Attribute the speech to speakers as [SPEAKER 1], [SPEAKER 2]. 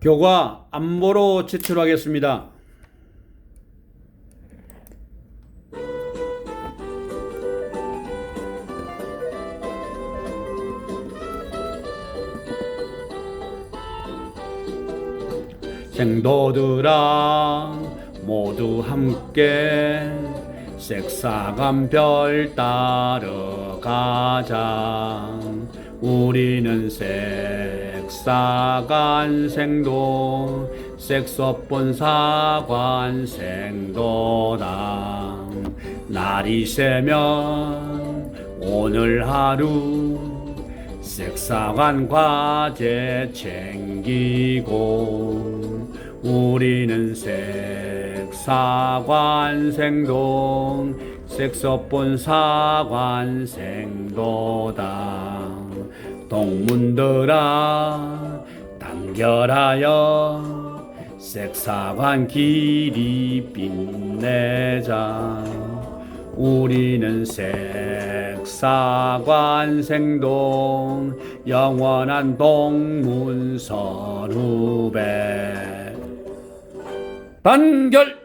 [SPEAKER 1] 교과 안보로 제출하겠습니다. 생도들아 모두 함께 색사간 별 따러 가자 우리는 색사간 생도 색소본 사관 생도다. 날이 새면 오늘 하루 색사관 과제 챙기고 우리는 색사관 생동 색소본 사관 생도다 동문들아 단결하여 색사관 길이 빛내자. 우리는 색사관 생동 영원한 동문 선후배. 단결